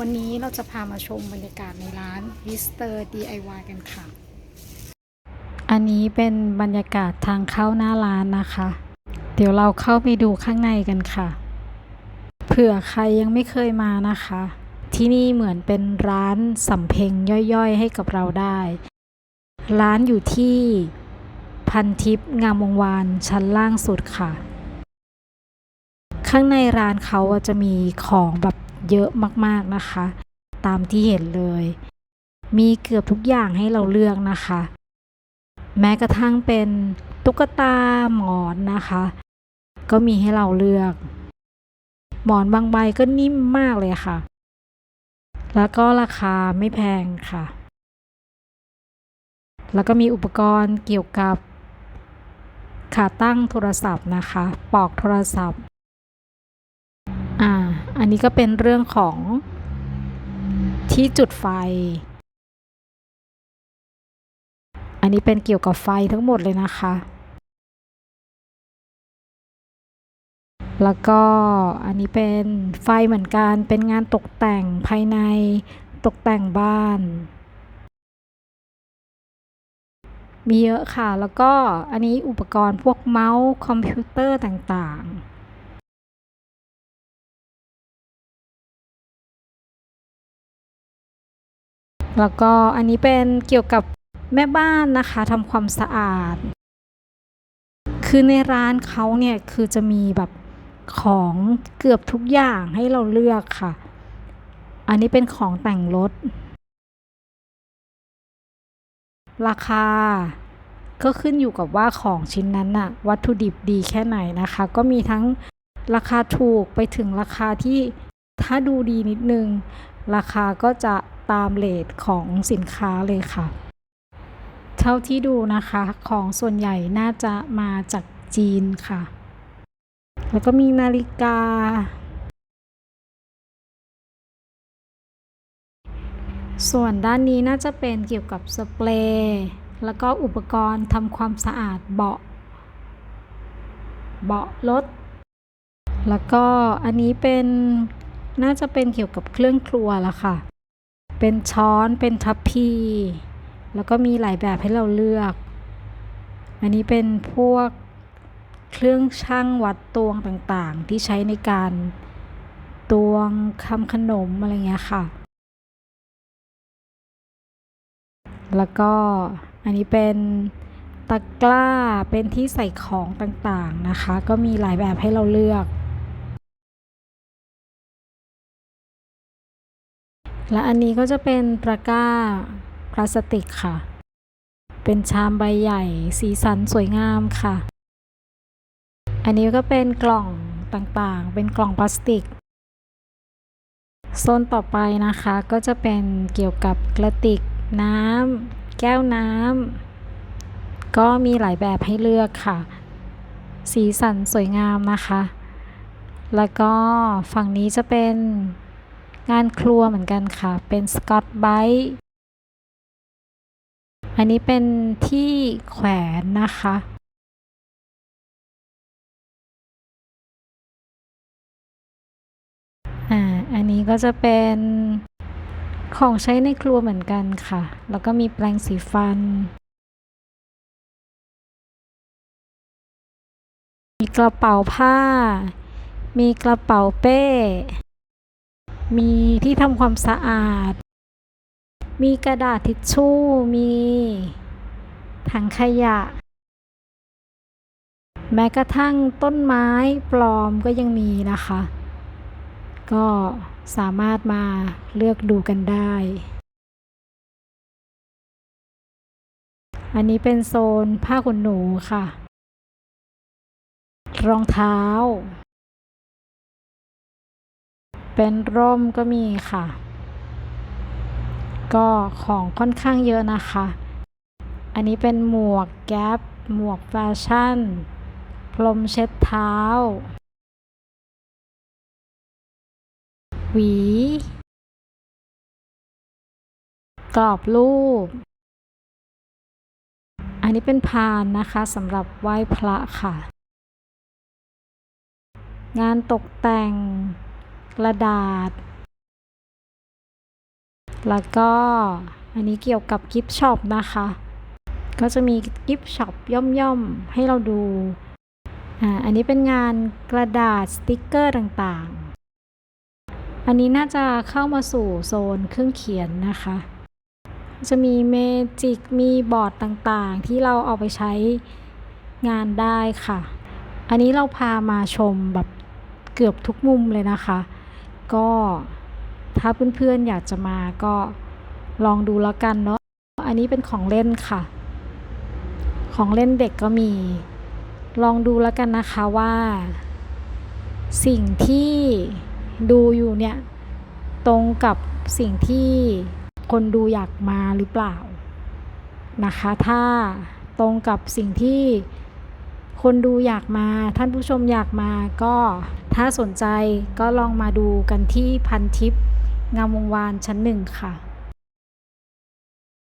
วันนี้เราจะพามาชมบรรยากาศในร้าน Mister DIY กันค่ะ อันนี้เป็นบรรยากาศทางเข้าหน้าร้านนะคะ เดี๋ยวเราเข้าไปดูข้างในกันค่ะ เผื่อใครยังไม่เคยมานะคะ ที่นี่เหมือนเป็นร้านสำเพ็งย่อยๆ ให้กับเราได้ ร้านอยู่ที่พันทิพย์งามวงวานชั้นล่างสุดค่ะ ข้างในร้านเขาจะมีของแบบ เยอะมากๆนะคะ ตามที่เห็นเลย มีเกือบทุกอย่างให้เราเลือกนะคะ แม้กระทั่งเป็นตุ๊กตาหมอนนะคะ ก็มีให้เราเลือก หมอนบางใบก็นิ่มมากเลยค่ะ แล้วก็ราคาไม่แพงค่ะ แล้วก็มีอุปกรณ์เกี่ยวกับขาตั้งโทรศัพท์นะคะปลอกโทรศัพท์ อ่า อันนี้ก็เป็นเรื่องของที่จุดไฟ อันนี้เป็นเกี่ยวกับไฟทั้งหมดเลยนะคะ แล้วก็อันนี้เป็นไฟเหมือนกัน เป็นงานตกแต่งภายในตกแต่งบ้าน มีเยอะค่ะ แล้วก็อันนี้อุปกรณ์พวกเมาส์คอมพิวเตอร์ต่างๆ แล้วก็อันนี้เป็นเกี่ยวกับแม่บ้านนะคะทำความสะอาด คือในร้านเขาเนี่ยคือจะมีแบบของเกือบทุกอย่างให้เราเลือกค่ะ อันนี้เป็นของแต่งรถ ราคาก็ขึ้นอยู่กับว่าของชิ้นนั้นน่ะ วัตถุดิบดีแค่ไหนนะคะ ก็มีทั้งราคาถูกไปถึงราคาที่ถ้าดูดีนิดนึง ราคาก็จะ ตามเลทของสินค้าเลยค่ะ เท่าที่ดูนะคะของส่วนใหญ่น่าจะมาจากจีนค่ะ แล้วก็มีนาฬิกา ส่วนด้านนี้น่าจะเป็นเกี่ยวกับสเปรย์แล้วก็อุปกรณ์ทำความสะอาดเบาะ เบาะรถ แล้วก็อันนี้เป็นน่าจะเป็นเกี่ยวกับเครื่องครัวละค่ะ เป็นช้อนเป็นทัพพี แล้วก็มีหลายแบบให้เราเลือก อันนี้เป็นพวกเครื่องช่างวัดตวงต่างๆ ที่ใช้ในการตวงทำขนมอะไรเงี้ยค่ะ แล้วก็อันนี้เป็นตะกร้าเป็นที่ใส่ของต่างๆนะคะ ก็มีหลายแบบให้เราเลือก และอันนี้ก็จะเป็นตะกร้าพลาสติกค่ะ เป็นชามใบใหญ่สีสันสวยงามค่ะ อันนี้ก็เป็นกล่องต่างๆ เป็นกล่องพลาสติก โซนต่อไปนะคะก็จะเป็นเกี่ยวกับกระติกน้ำแก้วน้ำก็มีหลายแบบให้เลือกค่ะ สีสันสวยงามนะคะ แล้วก็ฝั่งนี้จะเป็น งานครัวเหมือนกันค่ะ เป็นสกอตไบต์อันนี้เป็นที่แขวนนะคะ อ่า อันนี้ก็จะเป็นของใช้ในครัวเหมือนกันค่ะ แล้วก็มีแปรงสีฟัน มีกระเป๋าผ้า มีกระเป๋าเป้ มีที่ทำความสะอาด มีกระดาษทิชชู่ มีถังขยะ แม้กระทั่งต้นไม้ปลอมก็ยังมีนะคะ ก็สามารถมาเลือกดูกันได้ อันนี้เป็นโซนผ้าขนหนูค่ะ รองเท้า เป็นร่มก็มีค่ะ ก็ของค่อนข้างเยอะนะคะ อันนี้เป็นหมวกแก๊ปหมวกแฟชั่น พรมเช็ดเท้า หวี กรอบรูป อันนี้เป็นพานนะคะสำหรับไหว้พระค่ะ งานตกแต่ง กระดาษ แล้วก็อันนี้เกี่ยวกับกิฟช็อปนะคะ ก็จะมีกิฟช็อปย่อมๆ ให้เราดูอ่าอันนี้เป็นงานกระดาษสติกเกอร์ต่างๆ อันนี้น่าจะเข้ามาสู่โซนเครื่องเขียนนะคะ จะมีเมจิกมีบอร์ดต่างๆ ที่เราเอาไปใช้งานได้ค่ะ อันนี้เราพามาชมแบบเกือบทุกมุมเลยนะคะ ก็ถ้าเพื่อนๆอยากจะมาก็ลองดูแล้วกันเนาะอันนี้เป็นของเล่นค่ะ ของเล่นเด็กก็มี ลองดูแล้วกันนะคะว่า สิ่งที่ดูอยู่เนี่ย ตรงกับสิ่งที่คนดูอยากมาหรือเปล่านะคะ ถ้าตรงกับสิ่งที่คนดูอยากมา ท่านผู้ชมอยากมาก็ ถ้าสนใจก็ลองมาดูกันที่พันทิปงามวงวานชั้นหนึ่งค่ะ